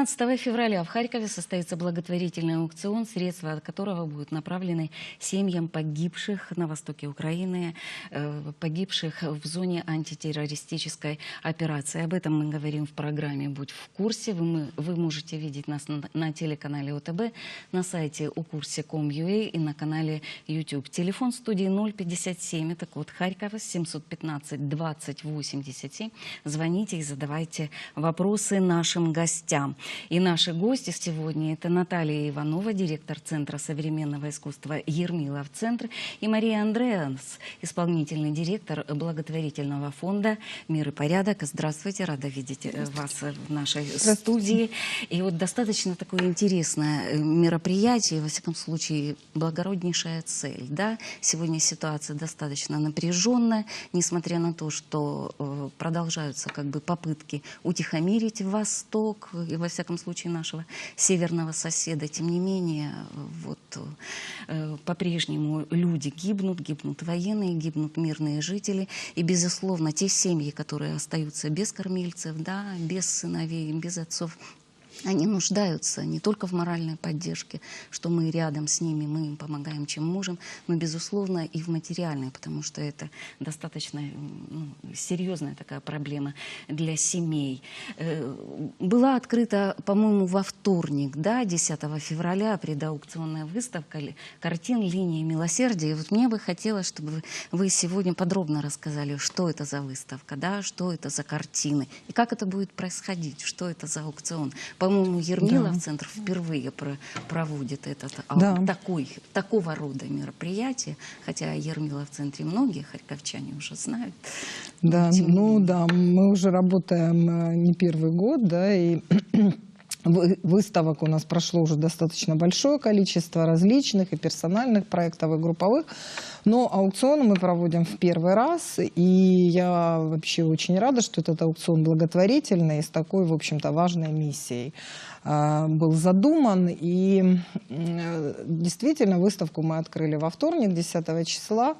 13 февраля в Харькове состоится благотворительный аукцион, средства от которого будут направлены семьям погибших на востоке Украины, э, погибших в зоне антитеррористической операции. Об этом мы говорим в программе «Будь в курсе». Вы, мы- вы можете видеть нас на, на телеканале ОТБ, на сайте укурсе.com.ua и на канале YouTube. Телефон студии 057, это код Харькова, 715 20 87. Звоните и задавайте вопросы нашим гостям. И наши гости сегодня это Наталья Иванова, директор Центра современного искусства Ермилов Центр, и Мария Андреас, исполнительный директор благотворительного фонда «Мир и порядок». Здравствуйте, рада видеть э, вас в нашей студии. И вот достаточно такое интересное э, мероприятие, во всяком случае, благороднейшая цель. Да? Сегодня ситуация достаточно напряженная, несмотря на то, что э, продолжаются как бы попытки утихомирить Восток и, во всяком случае, нашего северного соседа. Тем не менее, вот э, по-прежнему люди гибнут, гибнут военные, гибнут мирные жители. И, безусловно, те семьи, которые остаются без кормильцев, да, без сыновей, без отцов, они нуждаются не только в моральной поддержке, что мы рядом с ними, мы им помогаем, чем можем, но, безусловно, и в материальной, потому что это достаточно ну, серьезная такая проблема для семей. Э, Была открыта, по-моему, во вторник, да, 10 февраля, предаукционная выставка картин «Линия милосердия». И вот мне бы хотелось, чтобы вы- сегодня подробно рассказали, что это за выставка, да, что это за картины, и как это будет происходить, что это за аукцион. По-моему, Ермилов центр впервые про- проводит этот Да. такой, такого рода мероприятие, хотя Ермилов центре многие харьковчане уже знают. Да, ну да, мы уже работаем э, не первый год, да, и выставок у нас прошло уже достаточно большое количество различных и персональных проектов, и групповых. Но аукцион мы проводим в первый раз, и я вообще очень рада, что этот аукцион благотворительный и с такой, в общем-то, важной миссией а, был задуман. И м, действительно, выставку мы открыли во вторник, 10 числа.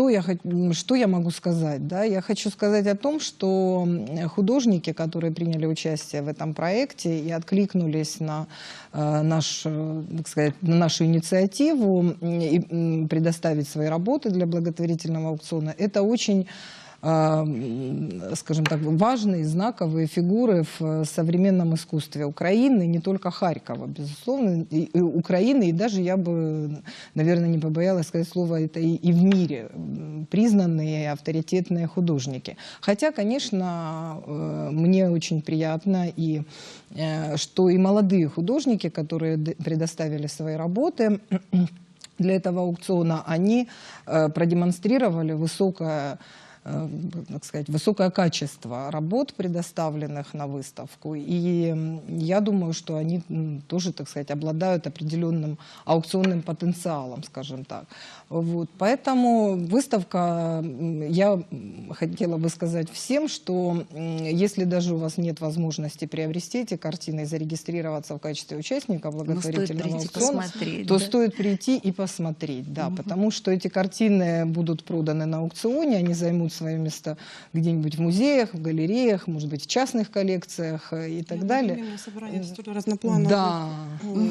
Что я, что я могу сказать? Да? Я хочу сказать о том, что художники, которые приняли участие в этом проекте и откликнулись на, э, наш, э, так сказать, на нашу инициативу и предоставить свои работы для благотворительного аукциона, это очень скажем так, важные, знаковые фигуры в э, современном искусстве Украины, не только Харькова, безусловно, и, и Украины, и даже я бы, наверное, не побоялась сказать слово это и, и в мире признанные авторитетные художники. Хотя, конечно, э, мне очень приятно и э, что и молодые художники, которые предоставили свои работы для этого аукциона, они продемонстрировали высокое так сказать, высокое качество работ, предоставленных на выставку. И я думаю, что они тоже, так сказать, обладают определенным аукционным потенциалом, скажем так. Вот. Поэтому выставка, я хотела бы сказать всем, что если даже у вас нет возможности приобрести эти картины и зарегистрироваться в качестве участника Ну, благотворительного аукциона, то да? стоит прийти и посмотреть, да, потому что эти картины будут проданы на аукционе, они займут свое место где-нибудь в музеях, в галереях, может быть, в частных коллекциях э, и так далее. Одновременно собрание столь разноплановых. Да. Э,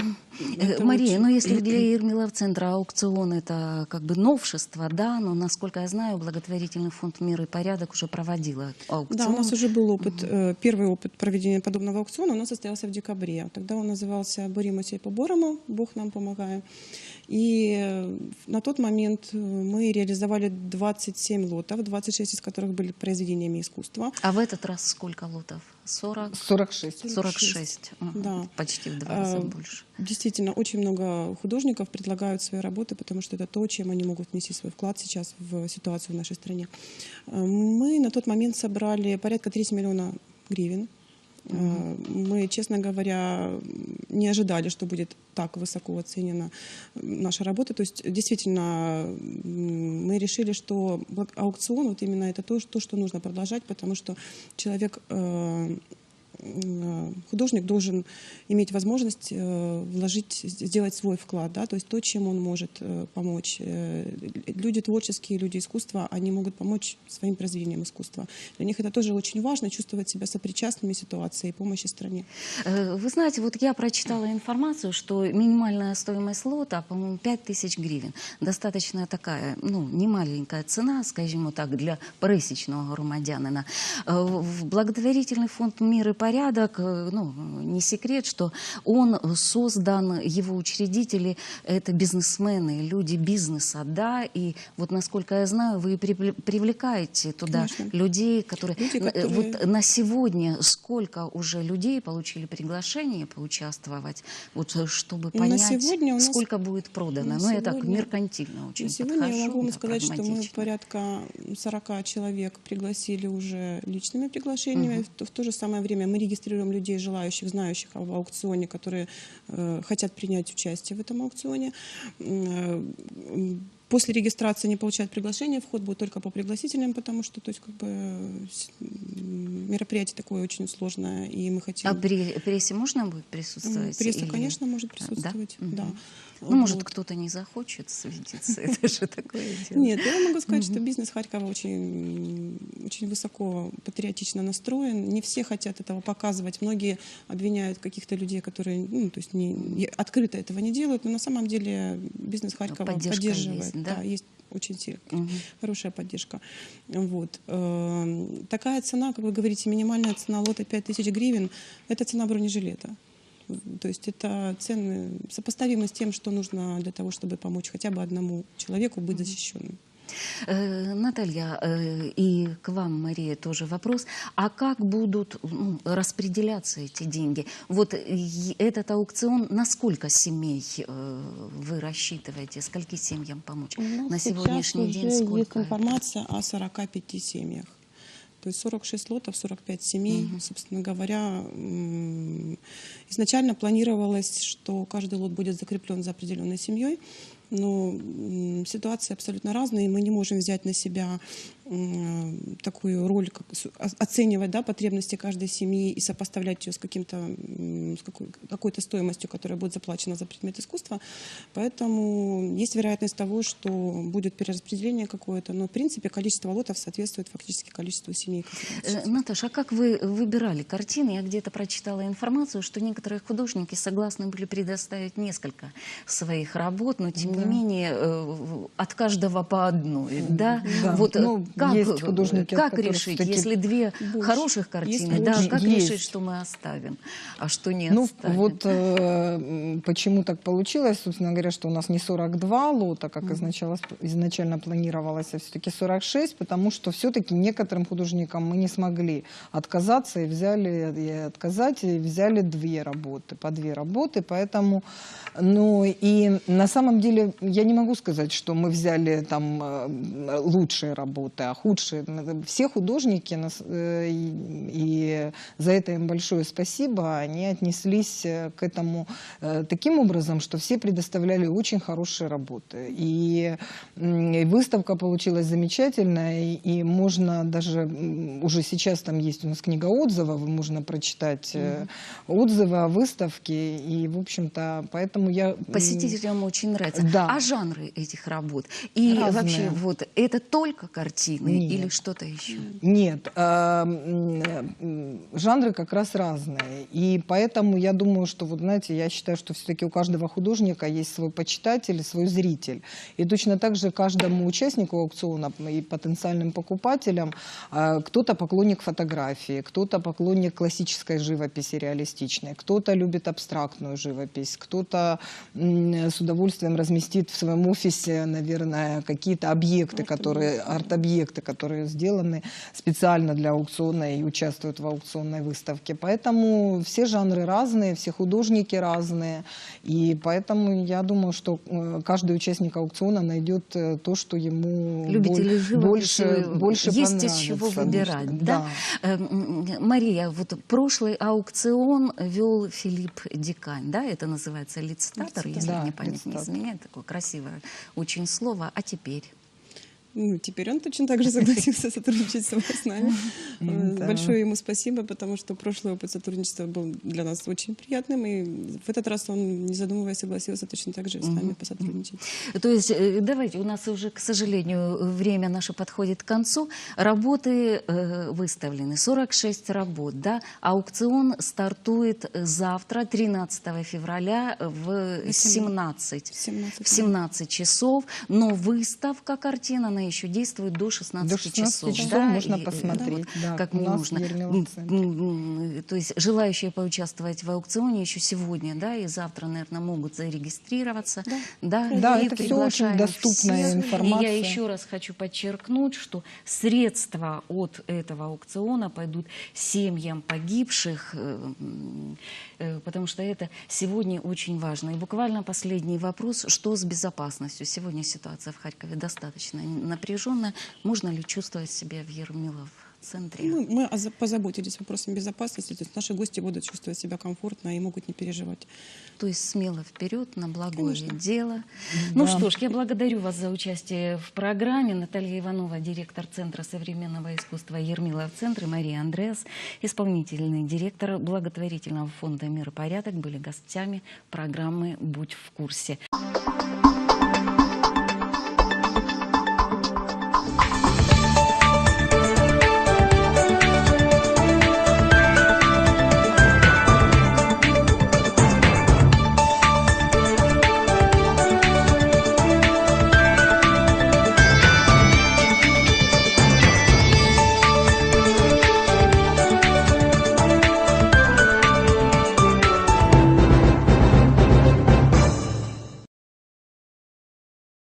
Это Мария, очень- ну если для Ермилов центра аукцион это как бы новшество, да, но насколько я знаю, благотворительный фонд «Мир и порядок» уже проводила аукцион. Да, у нас уже был опыт, э, первый опыт проведения подобного аукциона, у нас состоялся в декабре. Тогда он назывался «Боремся и поборемо», «Бог нам помогает». И на тот момент э, мы реализовали 27 лотов, 26 из которых были произведениями искусства. А в этот раз сколько лотов? 40? 46. 46. Ага, Да. Почти в два раза А, больше. Действительно, очень много художников предлагают свои работы, потому что это то, чем они могут внести свой вклад сейчас в ситуацию в нашей стране. Э, Мы на тот момент собрали порядка 30 миллиона гривен. Э, Мы, честно говоря, не ожидали, что будет так высоко оценена наша работа. То есть, действительно, мы решили, что аукцион, вот именно это то, что, то, что нужно продолжать, потому что человек, э, художник должен иметь возможность э, вложить, сделать свой вклад, да, то есть то, чем он может э, помочь. Э, Люди творческие, люди искусства, они могут помочь своим произведением искусства. Для них это тоже очень важно, чувствовать себя сопричастными ситуации и помощи стране. Э, Вы знаете, вот я прочитала информацию, что минимальная стоимость лота, по-моему, 5000 гривен. Достаточно такая, ну, не маленькая цена, скажем так, для пересечного громадянина. Э, В благотворительный фонд «Мир и порядок», э, ну, не секрет, что он создан, его учредители – это бизнесмены, люди бизнеса, да, и вот, насколько я знаю, вы привле- привлекаете туда Конечно. людей, которые... Люди, Э, которые- Вот на сегодня сколько уже людей получили приглашение поучаствовать, вот э, чтобы Ну, на понять, сегодня у нас- сколько будет продано. на ну, я так сегодня- меркантильно очень На сегодня я подхожу, могу вам да, сказать, что мы порядка 40 человек пригласили уже личными приглашениями. То- в то же самое время мы регистрируем людей, желающих, знающих об аукционе, которые э, хотят принять участие в этом аукционе. После регистрации не получают приглашение, вход будет только по пригласительным, потому что то есть, как бы, мероприятие такое очень сложное, и мы хотим... А при прессе можно будет присутствовать? Пресса, или- конечно, может Да? присутствовать. Мгм. Да. Ну, может, Вот. кто-то не захочет светиться, это же такое дело. Нет, я могу сказать, что бизнес Харькова очень, очень высоко патриотично настроен. Не все хотят этого показывать. Многие обвиняют каких-то людей, которые ну, то есть не, открыто этого не делают. Но на самом деле бизнес Харькова поддерживает. Есть, да? есть очень сильная, Мгм. хорошая поддержка. Вот. Эм, Такая цена, как вы говорите, минимальная цена лота 5000 гривен, это цена бронежилета. То есть это цены сопоставимы с тем, что нужно для того, чтобы помочь хотя бы одному человеку быть защищенным. Э, Наталья, э, и к вам, Мария, тоже вопрос. А как будут ну, распределяться эти деньги? Вот э, этот аукцион, на сколько семей вы рассчитываете? Скольки семьям помочь? На сегодняшний уже день есть сколько? информация о 45 семьях. То есть 46 лотов, 45 семей, собственно говоря. Изначально планировалось, что каждый лот будет закреплен за определенной семьей, но м, ситуации абсолютно разные, мы не можем взять на себя такую роль, как оценивать да, потребности каждой семьи и сопоставлять ее с, каким-то, с какой- какой-то стоимостью, которая будет заплачена за предмет искусства. Поэтому есть вероятность того, что будет перераспределение какое-то, но в принципе количество лотов соответствует фактически количеству семей. Э. Наташа, а как вы выбирали картины? Я где-то прочитала информацию, что некоторые художники согласны были предоставить несколько своих работ, но тем не менее э, от каждого по одной. Да? Да. Вот э, Ну, как, есть художники, как решить, всё-таки если две больше. хороших картины, Есть да, больше. как Есть. решить, что мы оставим, а что не Ну, оставим? вот э, почему так получилось, собственно говоря, что у нас не 42 лота, как изначально, изначально планировалось, а все-таки 46, потому что все-таки некоторым художникам мы не смогли отказаться и взяли, и отказать, и взяли две работы, по две работы, поэтому, ну, и на самом деле я не могу сказать, что мы взяли там э, лучшие работы, худшие. Все художники, э, и, за это им большое спасибо, они отнеслись э, к этому э, таким образом, что все предоставляли очень хорошие работы. И, выставка получилась замечательная, и, можно даже, уже сейчас там есть у нас книга отзывов, можно прочитать отзывы о выставке, и, в общем-то, поэтому я... Посетителям очень нравится. Да. А жанры этих работ? И Разные. вообще, вот это только картины Нет. или что-то еще? Нет, э, э, жанры как раз разные. И поэтому я думаю, что, вот знаете, я считаю, что все-таки у каждого художника есть свой почитатель свой зритель. И точно так же каждому участнику аукциона и потенциальным покупателям э, кто-то поклонник фотографии, кто-то поклонник классической живописи реалистичной, кто-то любит абстрактную живопись, кто-то с удовольствием разместит в своем офисе, наверное, какие-то объекты, которые арт-объекты, которые сделаны специально для аукциона и участвуют в аукционной выставке. Поэтому все жанры разные, все художники разные, и поэтому я думаю, что э, каждый участник аукциона найдет э, то, что ему Любители боль- живописи, больше, больше есть из чего понравится. выбирать, да? Э, м, Мария, вот прошлый аукцион вел Филипп Дикань, да, это называется лицитатор, если Да, мне память не изменяет, такое красивое очень слово, а теперь? Теперь он точно так же согласился сотрудничать с нами. Э. Большое ему спасибо, потому что прошлый опыт сотрудничества был для нас очень приятным, и в этот раз он, не задумываясь, согласился точно так же с нами посотрудничать. То есть, э, давайте, у нас уже, к сожалению, время наше подходит к концу. Работы э, выставлены, 46 работ, да? Аукцион стартует завтра, 13 февраля в 17. 17. В 17 часов, но выставка картин, она еще действует до 16, До 16 часов. часов да, можно и, э, посмотреть, да, как у мне нас в нужно. То есть желающие поучаствовать в аукционе еще сегодня, да, и завтра, наверное, могут зарегистрироваться. Да, Да, и это всё очень доступная всех. информация. И я еще раз хочу подчеркнуть, что средства от этого аукциона пойдут семьям погибших, э, э, потому что это сегодня очень важно. И буквально последний вопрос, что с безопасностью? Сегодня ситуация в Харькове достаточно напряженная. Можно ли чувствовать себя в Ермилов центре? Ну, мы оза- позаботились вопросом безопасности, то есть наши гости будут чувствовать себя комфортно и могут не переживать. То есть смело вперед на благое Конечно. дело. Ну что ж, я благодарю вас за участие в программе. Наталья Иванова, директор Центра современного искусства Ермилов Центр, и Мария Андреас, исполнительный директор благотворительного фонда «Мир и порядок» были гостями программы «Будь в курсе».